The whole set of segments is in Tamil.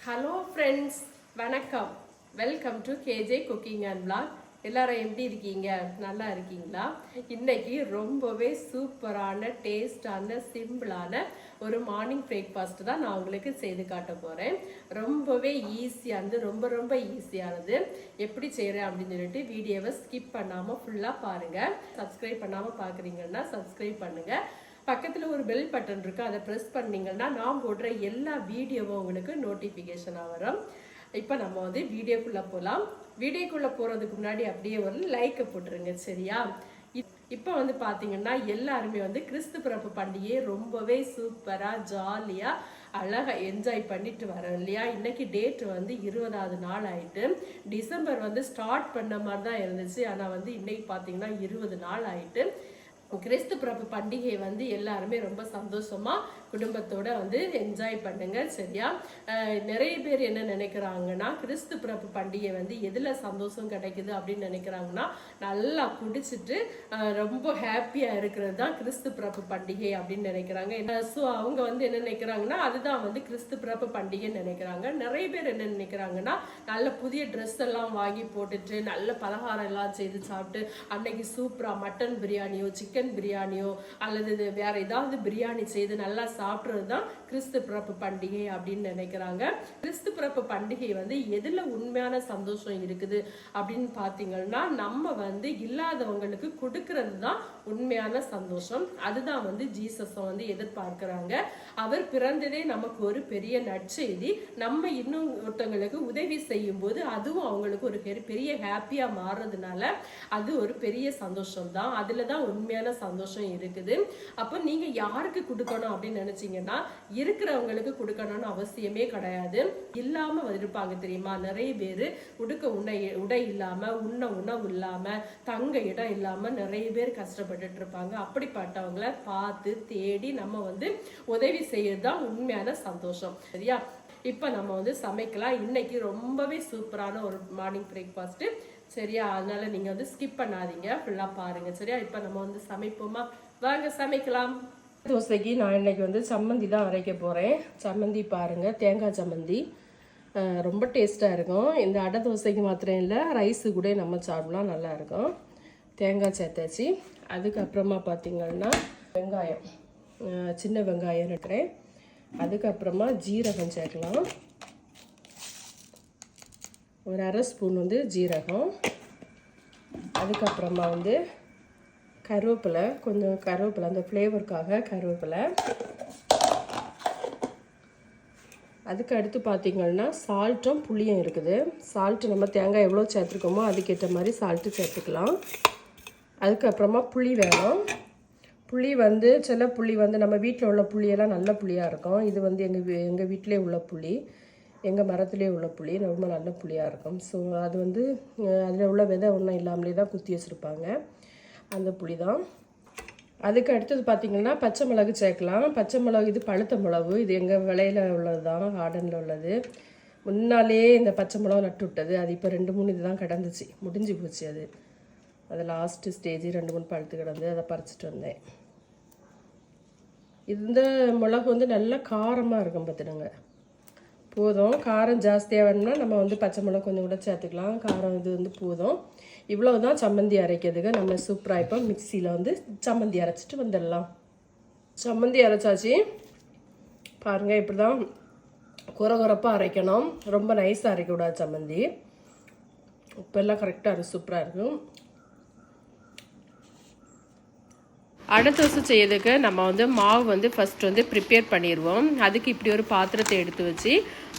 ஹலோ ஃப்ரெண்ட்ஸ் வணக்கம். Welcome to KJ cooking and blog எல்லாரும் எப்படி இருக்கீங்க? நல்லா இருக்கீங்களா? இன்னைக்கு ரொம்பவே சூப்பரான டேஸ்டான சிம்பிளான ஒரு மார்னிங் பிரேக்ஃபாஸ்ட் தான் நான் உங்களுக்கு செய்து காட்ட போகிறேன் ரொம்பவே ஈஸியானது ரொம்ப ரொம்ப ஈஸியானது எப்படி செய்கிறேன் அப்படின்னு சொல்லிட்டு வீடியோவை ஸ்கிப் பண்ணாமல் ஃபுல்லாக பாருங்கள் சப்ஸ்கிரைப் பண்ணாமல் பார்க்குறீங்கன்னா சப்ஸ்கிரைப் பண்ணுங்கள் பக்கத்தில் ஒரு பெல் பட்டன் இருக்குது அதை ப்ரெஸ் பண்ணிங்கன்னா நான் போடுற எல்லா வீடியோவும் உங்களுக்கு நோட்டிஃபிகேஷனாக வரும். இப்போ நம்ம வந்து வீடியோக்குள்ளே போகலாம் வீடியோக்குள்ளே போகிறதுக்கு முன்னாடி அப்படியே ஒரு லைக்கை போட்டுருங்க சரியா? இப்போ வந்து பார்த்தீங்கன்னா எல்லாருமே வந்து கிறிஸ்து பிறப்பு பண்டிகையை ரொம்பவே சூப்பராக ஜாலியாக அழகாக என்ஜாய் பண்ணிட்டு வரோம் இல்லையா? இன்னைக்கு டேட் வந்து இருபதாவது நாள் ஆகிட்டு டிசம்பர் வந்து ஸ்டார்ட் பண்ண மாதிரி தான் இருந்துச்சு. ஆனால் வந்து இன்றைக்கி பார்த்தீங்கன்னா இருபது நாள் ஆகிட்டு கிறிஸ்து பிறப்பு பண்டிகை வந்து எல்லாருமே ரொம்ப சந்தோஷமா குடும்பத்தோட வந்து என்ஜாய் பண்ணுங்க சரியா? நிறைய பேர் என்ன நினைக்கிறாங்கன்னா கிறிஸ்து பிறப்பு பண்டிகை வந்து எதுல சந்தோஷம் கிடைக்குது அப்படின்னு நினைக்கிறாங்கன்னா நல்லா குடிச்சிட்டு ரொம்ப ஹாப்பியா இருக்கிறது தான் கிறிஸ்து பிறப்பு பண்டிகை அப்படின்னு நினைக்கிறாங்க. ஸோ அவங்க வந்து என்ன நினைக்கிறாங்கன்னா அதுதான் வந்து கிறிஸ்து பிறப்பு பண்டிகைன்னு நினைக்கிறாங்க. நிறைய பேர் என்ன நினைக்கிறாங்கன்னா நல்ல புதிய ட்ரெஸ் எல்லாம் வாங்கி போட்டுட்டு நல்ல பலகாரம் எல்லாம் செய்து சாப்பிட்டு அன்னைக்கு சூப்பரா மட்டன் பிரியாணியோ சிக்கன் பிரியாணியோ அல்லது இது வேற ஏதாவது பிரியாணி செய்து நல்லா சாப்பிட்றது தான் கிறிஸ்து பிறப்பு பண்டிகை அப்படின்னு நினைக்கிறாங்க. கிறிஸ்து பிறப்பு பண்டிகை வந்து எதுல உண்மையான சந்தோஷம் இருக்குது அப்படின்னு பார்த்தீங்கன்னா நம்ம வந்து இல்லாதவங்களுக்கு கொடுக்கறது தான் உண்மையான சந்தோஷம். அதுதான் வந்து ஜீசஸை வந்து எதிர்பார்க்கிறாங்க. அவர் பிறந்ததே நமக்கு ஒரு பெரிய நற்செய்தி. நம்ம இன்னும் ஒருத்தவங்களுக்கு உதவி செய்யும் போது அதுவும் அவங்களுக்கு ஒரு பெரிய பெரிய ஹாப்பியா மாறுறதுனால அது ஒரு பெரிய சந்தோஷம் தான் அதில் தான் உண்மையான சந்தோஷம் இருக்குது. அப்போ நீங்க யாருக்கு கொடுக்கணும் அப்படின்னு நினைச்சீங்கன்னா இருக்கிறவங்களுக்கு கொடுக்கணும்னு அவசியமே கிடையாது. இல்லாம இருப்பாங்க தெரியுமா? நிறைய பேர் உடுக்க உடை உடை இல்லாம உண்ண உணவு இல்லாம தங்க இடம் இல்லாம நிறைய பேர் கஷ்டப்பட்டுட்டு இருப்பாங்க. அப்படிப்பட்டவங்கள பார்த்து தேடி நம்ம வந்து உதவி செய்யறது தான் உண்மையான சந்தோஷம். சரியா? இப்போ நம்ம வந்து சமைக்கலாம். இன்னைக்கு ரொம்பவே சூப்பரான ஒரு மார்னிங் பிரேக்ஃபாஸ்ட் சரியா? அதனால நீங்க வந்து ஸ்கிப் பண்ணாதீங்க. ஃபுல்லா பாருங்க. சரியா? இப்போ நம்ம வந்து சமைப்போமா? வாங்க சமைக்கலாம். தோசைக்கு நான் இன்னைக்கு வந்து சம்மந்தி தான் அரைக்க போகிறேன் சம்மந்தி பாருங்கள் தேங்காய் சம்மந்தி. ரொம்ப டேஸ்ட்டாக இருக்கும். இந்த அடை தோசைக்கு மாத்திரம் இல்லை ரைஸு கூட நம்ம சாப்பிடலாம் நல்லாயிருக்கும் தேங்காய் சேர்த்தாச்சு. அதுக்கப்புறமா பார்த்திங்கன்னா வெங்காயம். சின்ன வெங்காயம் இருக்கிறேன் அதுக்கப்புறமா ஜீரகம் சேர்க்கலாம். ஒரு அரை ஸ்பூன் வந்து ஜீரகம். அதுக்கப்புறமா வந்து கருவேப்பிலை கொஞ்சம் கருவேப்பிலை அந்த ஃப்ளேவருக்காக கருவேப்பிலை. அதுக்கு அடுத்து பார்த்திங்கன்னா சால்ட்டும் புளியும் இருக்குது. சால்ட்டு நம்ம தேங்காய் எவ்வளோ சேர்த்துருக்கோமோ அதுக்கேற்ற மாதிரி சால்ட்டு சேர்த்துக்கலாம். அதுக்கப்புறமா புளி வேணும். புளி வந்து சில புளி வந்து நம்ம வீட்டில் உள்ள புளியெல்லாம் நல்ல புளியாக இருக்கும். இது வந்து எங்கள் எங்கள் வீட்டிலே உள்ள புளி. எங்கள் மரத்துலேயே உள்ள புளி ரொம்ப நல்ல புளியாக இருக்கும். ஸோ அது வந்து அதில் உள்ள விதை ஒன்றும் இல்லாமலே தான் குத்தி வச்சுருப்பாங்க. அந்த புளி தான். அதுக்கு அடுத்தது பார்த்திங்கன்னா பச்சை மிளகு சேர்க்கலாம். பச்சை மிளகு இது பழுத்த மிளகு. இது எங்கள் விலையில உள்ளது தான் கார்டனில் உள்ளது. முன்னாலே இந்த பச்சை மிளகு நட்டு விட்டது. அது இப்போ ரெண்டு மூணு இது தான் கிடந்துச்சு. முடிஞ்சு போச்சு அது. அது லாஸ்ட்டு ஸ்டேஜ் ரெண்டு மூணு பழுத்து கிடந்து அதை பறிச்சிட்டு வந்தேன். இந்த மிளகு வந்து நல்லா காரமாக இருக்கும் பார்த்துடுங்க போதும். காரம் ஜாஸ்தியாக வேணும்னா நம்ம வந்து பச்சை மிளகா கொஞ்சம் கூட சேர்த்துக்கலாம். காரம் இது வந்து போதும். இவ்வளோ தான் சம்மந்தி அரைக்கிறதுக்கு நம்ம சூப்பராக இப்போ மிக்சியில் வந்து சம்மந்தி அரைச்சிட்டு வந்துடலாம். சம்மந்தி அரைச்சாச்சு. பாருங்கள் இப்படி தான் குறை குறைப்பாக அரைக்கணும். ரொம்ப நைஸாக அரைக்கக்கூடாது சம்மந்தி. உப்பெல்லாம் கரெக்டாக இருக்கும் சூப்பராக இருக்கும். அடை தோசை செய்யறதுக்கு நம்ம வந்து மாவு வந்து ஃபஸ்ட் வந்து ப்ரிப்பேர் பண்ணிடுவோம் அதுக்கு இப்படி ஒரு பாத்திரத்தை எடுத்து வச்சு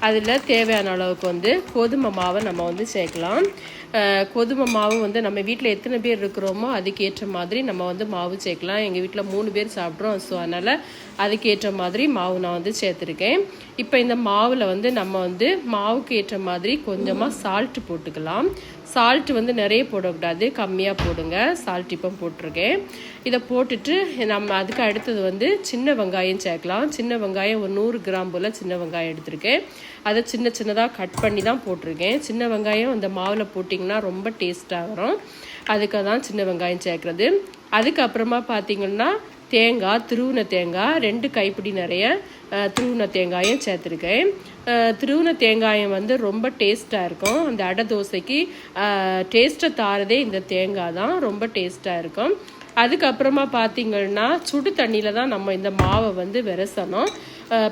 அதில் தேவையான அளவுக்கு வந்து கோதுமை மாவை நம்ம வந்து சேர்க்கலாம். கோதுமை மாவு வந்து நம்ம வீட்டில் எத்தனை பேர் இருக்கிறோமோ அதுக்கேற்ற மாதிரி நம்ம வந்து மாவு சேர்க்கலாம். எங்கள் வீட்டில் மூணு பேர் சாப்பிட்றோம். ஸோ அதனால் அதுக்கேற்ற மாதிரி மாவு நான் வந்து சேர்த்துருக்கேன். இப்போ இந்த மாவில் வந்து நம்ம வந்து மாவுக்கு ஏற்ற மாதிரி கொஞ்சமாக சால்ட்டு போட்டுக்கலாம். சால்ட்டு வந்து நிறைய போடக்கூடாது. கம்மியாக போடுங்க. சால்ட் இப்போ போட்டிருக்கேன். இதை போட்டுட்டு நம்ம அதுக்கு அடுத்தது வந்து சின்ன வெங்காயம் சேர்க்கலாம். சின்ன வெங்காயம் ஒரு நூறு கிராம் போல் சின்ன வெங்காயம் எடுத்திருக்கேன். அதை சின்ன சின்னதாக கட் பண்ணி தான் போட்டிருக்கேன். சின்ன வெங்காயம் அந்த மாவில் போட்டிங்கன்னா ரொம்ப டேஸ்ட்டாக வரும். அதுக்காக தான் சின்ன வெங்காயம் சேர்க்குறது. அதுக்கப்புறமா பார்த்திங்கன்னா தேங்காய் திருவுன தேங்காய் ரெண்டு கைப்பிடி நிறைய திருவுன தேங்காயும் சேர்த்துருக்கேன். திருவுன தேங்காயம் வந்து ரொம்ப டேஸ்ட்டாக இருக்கும். அந்த அடை தோசைக்கு டேஸ்ட்டை தாரதே இந்த தேங்காய் தான். ரொம்ப டேஸ்ட்டாக இருக்கும். அதுக்கப்புறமா பார்த்திங்கன்னா சுடு தண்ணியில் தான் நம்ம இந்த மாவை வந்து விரசணும்.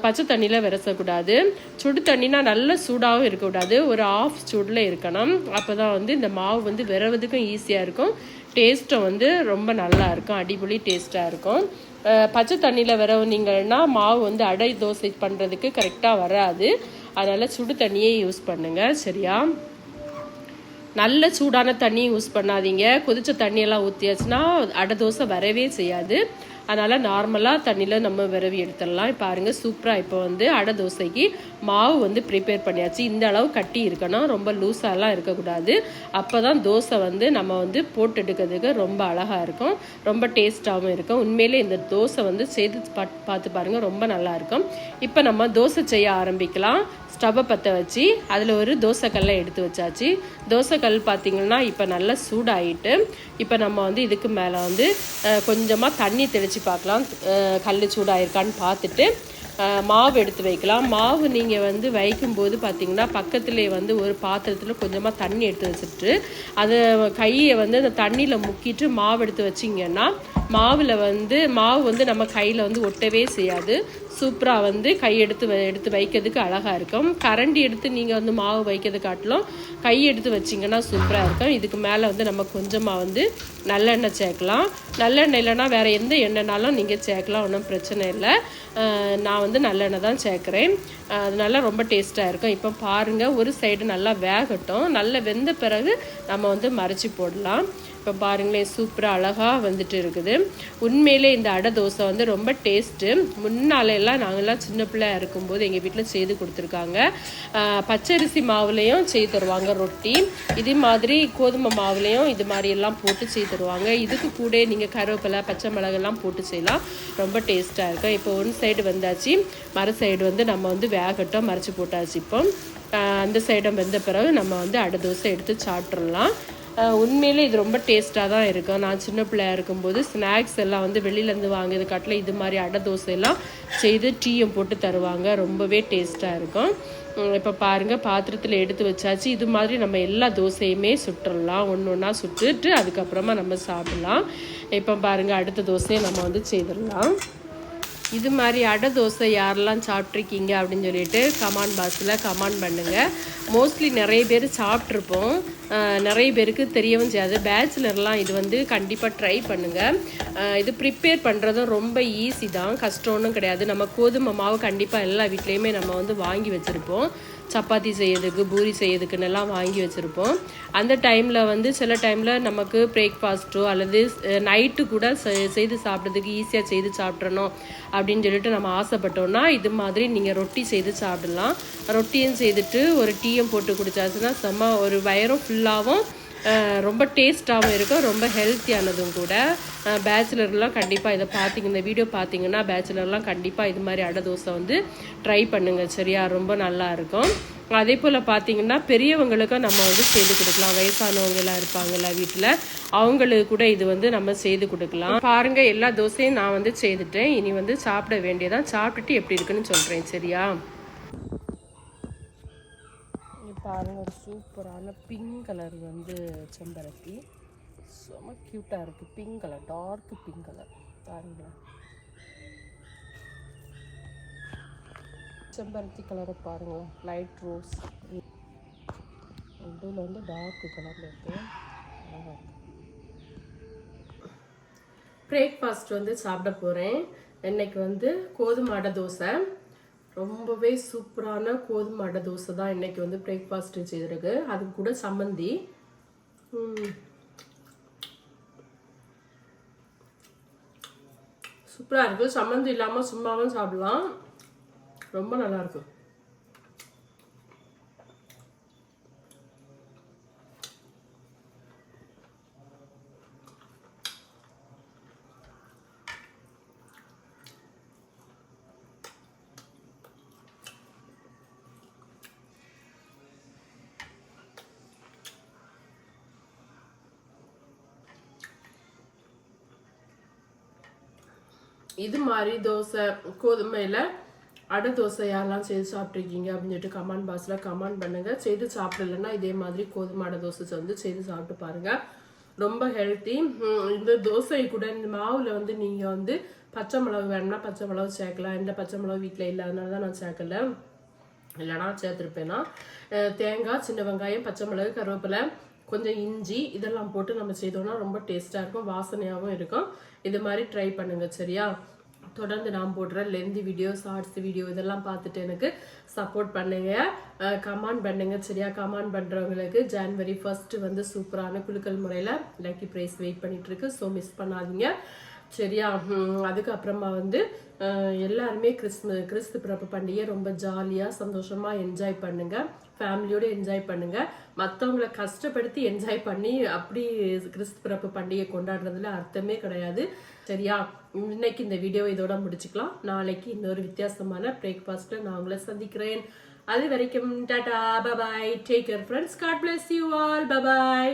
பச்சை தண்ணியில் விரசக்கூடாது. சுடு தண்ணினா நல்ல சூடாகவும் இருக்கக்கூடாது. ஒரு ஆஃப் சூடில் இருக்கணும். அப்போ தான் வந்து இந்த மாவு வந்து விரவதுக்கும் ஈஸியாக இருக்கும். டேஸ்ட்டும் வந்து ரொம்ப நல்லா இருக்கும். அடிபொலி டேஸ்ட்டாக இருக்கும். பச்சை தண்ணியில் விரவுனீங்கன்னா மாவு வந்து அடை தோசை பண்ணுறதுக்கு கரெக்டாக வராது. அதனால் சுடு தண்ணியே யூஸ் பண்ணுங்கள் சரியா? நல்ல சூடான தண்ணி யூஸ் பண்ணாதீங்க. கொதிச்ச தண்ணியெல்லாம் ஊற்றியாச்சுன்னா அடை தோசை வரவே செய்யாது. அதனால் நார்மலாக தண்ணியில் நம்ம விரவி எடுத்துடலாம். பாருங்கள் சூப்பராக இப்போ வந்து அடை தோசைக்கு மாவு வந்து ப்ரிப்பேர் பண்ணியாச்சு. இந்த அளவு கட்டி இருக்கணும். ரொம்ப லூஸாலாம் இருக்கக்கூடாது. அப்போ தான் தோசை வந்து நம்ம வந்து போட்டு எடுக்கிறதுக்கு ரொம்ப அழகாக இருக்கும். ரொம்ப டேஸ்ட்டாகவும் இருக்கும். உண்மையிலே இந்த தோசை வந்து செய்து பாத் பார்த்து பாருங்கள் ரொம்ப நல்லாயிருக்கும் இப்போ நம்ம தோசை செய்ய ஆரம்பிக்கலாம். ஸ்டவ்வை பற்ற வச்சு அதில் ஒரு தோசைக்கல்லை எடுத்து வச்சாச்சு. தோசைக்கல் பார்த்தீங்கன்னா இப்போ நல்லா சூடாகிட்டு இப்போ நம்ம வந்து இதுக்கு மேலே வந்து கொஞ்சமாக தண்ணி தெளித்து பார்க்கலாம். கல் சூடாயிருக்கான்னு பார்த்துட்டு மாவு எடுத்து வைக்கலாம். மாவு நீங்கள் வந்து வைக்கும்போது பார்த்தீங்கன்னா பக்கத்துலேயே வந்து ஒரு பாத்திரத்தில் கொஞ்சமாக தண்ணி எடுத்து வச்சுட்டு அதை கையை வந்து அந்த தண்ணியில் முக்கிட்டு மாவு எடுத்து வச்சிங்கன்னா மாவில் வந்து மாவு வந்து நம்ம கையில் வந்து ஒட்டவே செய்யாது. சூப்பராக வந்து கை எடுத்து வ- எடுத்து வைக்கிறதுக்கு அழகாக இருக்கும். கரண்டி எடுத்து நீங்கள் வந்து மாவு வைக்கிறது காட்டிலும் கை எடுத்து வச்சிங்கன்னா சூப்பராக இருக்கும். இதுக்கு மேலே வந்து நம்ம கொஞ்சமாக வந்து நல்லெண்ணெய் சேர்க்கலாம். நல்லெண்ணெய் இல்லைன்னா வேறு எந்த எண்ணெய்னாலும் நீங்கள் சேர்க்கலாம் ஒன்றும் பிரச்சனை இல்லை. நான் வந்து நல்லெண்ணெய் தான் சேர்க்குறேன். அதனால ரொம்ப டேஸ்ட்டாக இருக்கும். இப்போ பாருங்கள் ஒரு சைடு நல்லா வேகட்டும். நல்லா வெந்த பிறகு நம்ம வந்து மறைச்சி போடலாம். இப்போ பாருங்களேன் சூப்பராக அழகாக வந்துட்டு இருக்குது. உண்மையிலே இந்த அடை தோசை வந்து ரொம்ப டேஸ்ட்டு முன்னால நாங்கள்லாம் சின்ன பிள்ளையா இருக்கும்போது எங்கள் வீட்டில் செய்து கொடுத்துருக்காங்க. பச்சரிசி மாவுலேயும் செய்து தருவாங்க ரொட்டி. இதே மாதிரி கோதுமை மாவுலேயும் இது மாதிரி எல்லாம் போட்டு செய்து தருவாங்க. இதுக்கு கூட நீங்கள் கருவேப்பிலை பச்சை மிளகெல்லாம் போட்டு செய்யலாம். ரொம்ப டேஸ்ட்டாக இருக்கும். இப்போ ஒன் சைடு வந்தாச்சு. மறு சைடு வந்து நம்ம வந்து வேகட்டும் மறைச்சி போட்டாச்சு இப்போ. அந்த சைடம் வெந்த பிறகு நம்ம வந்து அடை தோசை எடுத்து சாப்பிட்றலாம் உண்மையிலே இது ரொம்ப டேஸ்ட்டாக தான் இருக்கும் நான் சின்ன பிள்ளையா இருக்கும்போது ஸ்நாக்ஸ் எல்லாம் வந்து வெளியிலேருந்து வாங்கியது காட்டில் இது மாதிரி அடை தோசையெல்லாம் செய்து டீயும் போட்டு தருவாங்க. ரொம்பவே டேஸ்ட்டாக இருக்கும் இப்போ பாருங்கள் பாத்திரத்தில் எடுத்து வச்சாச்சு. இது மாதிரி நம்ம எல்லா தோசையுமே சுட்டுறலாம். ஒன்று ஒன்றா சுட்டுட்டு அதுக்கப்புறமா நம்ம சாப்பிட்லாம். இப்போ பாருங்கள் அடுத்த தோசையை நம்ம வந்து செய்திடலாம். இது மாதிரி அடை தோசை யாரெல்லாம் சாப்பிட்ருக்கீங்க அப்படின்னு சொல்லிட்டு கமெண்ட் பாக்ஸில் கமெண்ட் பண்ணுங்கள் மோஸ்ட்லி நிறைய பேர் சாப்பிட்ருப்போம். நிறைய பேருக்கு தெரியவும் செய்யாது. பேச்சுலர்லாம் இது வந்து கண்டிப்பாக ட்ரை பண்ணுங்கள் இது ப்ரிப்பேர் பண்ணுறதும் ரொம்ப ஈஸி தான். கஷ்டம்னு கிடையாது. நம்ம கோதுமை மாவு கண்டிப்பாக எல்லா வீட்லேயுமே நம்ம வந்து வாங்கி வச்சுருப்போம். சப்பாத்தி செய்யறதுக்கு பூரி செய்யறதுக்குன்னு எல்லாம் வாங்கி வச்சுருப்போம். அந்த டைமில் வந்து சில டைமில் நமக்கு பிரேக்ஃபாஸ்ட்டோ அல்லது நைட்டு கூட செ- செய்து சாப்பிட்றதுக்கு ஈஸியாக செய்து சாப்பிட்றணும். அப்படின்னு சொல்லிட்டு நம்ம ஆசைப்பட்டோம்னா இது மாதிரி நீங்கள் ரொட்டி செய்து சாப்பிடலாம். ரொட்டியும் செய்துட்டு ஒரு டீயும் போட்டு குடித்தாச்சுன்னா செம்ம ஒரு வயரும் ஃபுல்லாகவும் ரொம்ப டேஸ்ட்டாகவும் இருக்கும் ரொம்ப ஹெல்த்தியானதும் கூட. பேச்சுலர்லாம் கண்டிப்பாக இதை பார்த்தீங்க இந்த வீடியோ பார்த்தீங்கன்னா பேச்சுலர்லாம் கண்டிப்பாக இது மாதிரி அடை தோசை வந்து ட்ரை பண்ணுங்கள் சரியா? ரொம்ப நல்லாயிருக்கும் அதே போல் பார்த்தீங்கன்னா பெரியவங்களுக்கும் நம்ம வந்து செய்து கொடுக்கலாம். வயசானவங்களாம் எல்லாம் இருப்பாங்கல்ல வீட்டில் அவங்களுக்கு கூட இது வந்து நம்ம செய்து கொடுக்கலாம். பாருங்கள் எல்லா தோசையும் நான் வந்து செய்துட்டேன். இனி வந்து சாப்பிட வேண்டியதான் சாப்பிட்டுட்டு எப்படி இருக்குன்னு சொல்கிறேன் சரியா? பாருங்கள் ஒரு சூப்பரான பிங்க் கலர் வந்து செம்பருத்தி. செம க்யூட்டாக இருக்குது pink colour dark pink colour பாருங்களேன். செம்பருத்தி கலரை பாருங்கள் லைட் ரோஸ் நடுவில் வந்து டார்க் கலரில் இருக்குது அழகா பிரேக்ஃபாஸ்ட் வந்து சாப்பிட போகிறேன் இன்னைக்கு வந்து கோதுமை அடை தோசை. ரொம்பவே சூப்பரான கோதுமை அடை தோசை தான் இன்றைக்கி வந்து பிரேக்ஃபாஸ்ட்டு செய்திருக்கு. அது கூட சம்மந்தி. சூப்பராக இருக்குது சம்மந்தி இல்லாமல் சும்மாவும் சாப்பிடலாம். ரொம்ப நல்லா இருக்கும் இது மாதிரி தோசை கோதுமையில் அடை தோசை யாரெல்லாம் செய்து சாப்பிட்ருக்கீங்க அப்படின்னு சொல்லிட்டு கமெண்ட் பாக்ஸில் கமெண்ட் பண்ணுங்கள் செய்து சாப்பிடலன்னா இதே மாதிரி கோதுமை அடை தோசை வந்து செய்து சாப்பிட்டு பாருங்கள் ரொம்ப ஹெல்த்தி இந்த தோசை கூட இந்த மாவில் வந்து நீங்கள் வந்து பச்சை மிளகு வேணும்னா பச்சை மிளகு சேர்க்கலாம். இந்த பச்சை மிளகு வீட்டில் இல்லாதனால தான் நான் சேர்க்கல. இல்லைனா சேர்த்துருப்பேன்னா தேங்காய் சின்ன வெங்காயம் பச்சை மிளகு கருவேப்பிலை கொஞ்சம் இஞ்சி இதெல்லாம் போட்டு நம்ம செய்தோம்னா ரொம்ப டேஸ்ட்டாக இருக்கும் வாசனையாகவும் இருக்கும். இது மாதிரி ட்ரை பண்ணுங்கள் சரியா? தொடர்ந்து நான் போடுற லென்தி வீடியோ ஷார்ட்ஸ் வீடியோ இதெல்லாம் பார்த்துட்டு எனக்கு சப்போர்ட் பண்ணுங்க. கமெண்ட் பண்ணுங்க. சரியா கமெண்ட் பண்ணுறவங்களுக்கு ஜான்வரி ஃபர்ஸ்ட் வந்து சூப்பரான குலுக்கல் முறையில் லக்கி ப்ரைஸ் வெயிட் பண்ணிட்டு இருக்கு. ஸோ மிஸ் பண்ணாதீங்க. சரியா? அதுக்கப்புறமா வந்து எல்லாருமே கிறிஸ்து கிறிஸ்து பிறப்பு பண்டிகை ரொம்ப ஜாலியாக சந்தோஷமாக என்ஜாய் பண்ணுங்க. ஃபேமிலியோட என்ஜாய் பண்ணுங்க. மற்றவங்கள கஷ்டப்படுத்தி என்ஜாய் பண்ணி அப்படி கிறிஸ்து பிறப்பு பண்டிகை கொண்டாடுறதுல அர்த்தமே கிடையாது. சரியா? இன்னைக்கு இந்த வீடியோ இதோட முடிச்சுக்கலாம். நாளைக்கு இன்னொரு வித்தியாசமான பிரேக்ஃபாஸ்ட்டில் நான் உங்களை சந்திக்கிறேன். அது வரைக்கும் tata bye bye take care friends God bless you all bye bye